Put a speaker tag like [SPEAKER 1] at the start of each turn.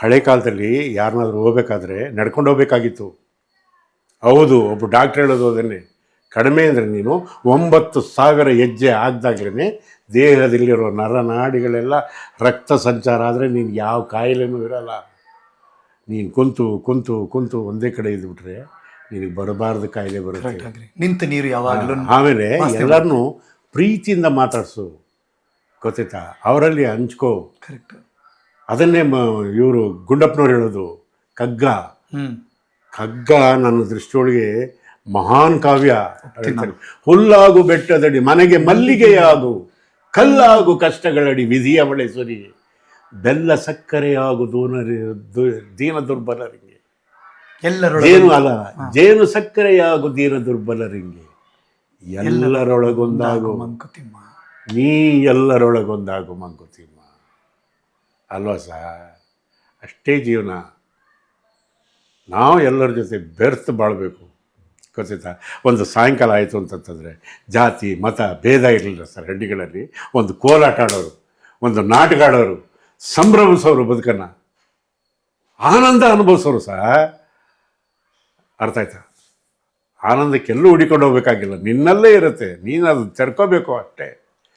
[SPEAKER 1] ಹಳೆ ಕಾಲದಲ್ಲಿ ಯಾರನ್ನಾದ್ರೂ ಹೋಗ್ಬೇಕಾದ್ರೆ ನಡ್ಕೊಂಡು ಹೋಗ್ಬೇಕಾಗಿತ್ತು. ಹೌದು ಒಬ್ಬ ಡಾಕ್ಟ್ರ್ ಹೇಳೋದು ಅದನ್ನೇ. ಕಡಿಮೆ ಅಂದರೆ ನೀನು ಒಂಬತ್ತು ಸಾವಿರ ಹೆಜ್ಜೆ ಆಗ್ದಾಗ್ಲೇ ದೇಹದಲ್ಲಿರೋ ನರನಾಡಿಗಳೆಲ್ಲ ರಕ್ತ ಸಂಚಾರ ಆದರೆ ನೀನು ಯಾವ ಕಾಯಿಲೆನೂ ಇರಲ್ಲ. ನೀನು ಕುಂತು ಕುಂತು ಕುಂತು ಒಂದೇ ಕಡೆ ಇದ್ಬಿಟ್ರೆ ನಿನಗೆ ಬರಬಾರ್ದು ಕಾಯಿಲೆ ಬರುತ್ತೆ.
[SPEAKER 2] ನಿಂತ ನೀರು ಯಾವಾಗಲೂ
[SPEAKER 1] ಆಮೇಲೆ ಎಲ್ಲರನ್ನೂ ಪ್ರೀತಿಯಿಂದ ಮಾತಾಡಿಸು. ಗೊತ್ತಾಯ್ತಾ? ಅವರಲ್ಲಿ ಹಂಚ್ಕೋ.
[SPEAKER 2] ಕರೆಕ್ಟ್
[SPEAKER 1] ಅದನ್ನೇ ಮ ಇವರು ಗುಂಡಪ್ಪನವ್ರು ಹೇಳೋದು ಕಗ್ಗ ಕಗ್ಗ ನನ್ನ ದೃಷ್ಟಿಯೊಳಗೆ ಮಹಾನ್ ಕಾವ್ಯ. ಹುಲ್ಲಾಗು ಬೆಟ್ಟದಡಿ ಮನೆಗೆ ಮಲ್ಲಿಗೆಯಾಗು ಕಲ್ಲಾಗು ಕಷ್ಟಗಳಡಿ ವಿಧಿಯವಳೆ ಸರಿ. ಬೆಲ್ಲ ಸಕ್ಕರೆಯಾಗು ದೂನರಿ ದೀನ ದುರ್ಬಲರಿಗೆ
[SPEAKER 2] ಎಲ್ಲರೂ
[SPEAKER 1] ಜೇನು ಅಲ್ಲ ಜೇನು ಸಕ್ಕರೆಯಾಗು ದೀನ ದುರ್ಬಲರಿಗೆ ಎಲ್ಲರೊಳಗೊಂದಾಗು.
[SPEAKER 2] ಮಂಕುತಿಮ್ಮ.
[SPEAKER 1] ನೀ ಎಲ್ಲರೊಳಗೊಂದಾಗು ಮಂಕುತಿಮ್ಮ. ಅಲ್ವಾ ಸರ್ ಅಷ್ಟೇ ಜೀವನ. ನಾವು ಎಲ್ಲರ ಜೊತೆ ಬೆರ್ತು ಬಾಳಬೇಕು. ಗೊತ್ತಾಯ್ತಾ ಒಂದು ಸಾಯಂಕಾಲ ಆಯಿತು ಅಂತಂತಂದರೆ ಜಾತಿ, ಮತ, ಭೇದ ಇರಲಿಲ್ಲ ಸರ್ ಹಳ್ಳಿಗಳಲ್ಲಿ. ಒಂದು ಕೋಲಾಟ ಆಡೋರು, ಒಂದು ನಾಟಕ ಆಡೋರು, ಸಂಭ್ರಮಿಸೋರು ಬದುಕನ್ನು. ಆನಂದ ಅನುಭವಿಸೋರು ಸಹ ಅರ್ಥ ಆಯ್ತಾ? ಆನಂದಕ್ಕೆಲ್ಲೂ ಹುಡಿಕೊಂಡು ಹೋಗ್ಬೇಕಾಗಿಲ್ಲ. ನಿನ್ನಲ್ಲೇ ಇರುತ್ತೆ. ನೀನು ಅದನ್ನು ತೆರ್ಕೋಬೇಕು ಅಷ್ಟೇ.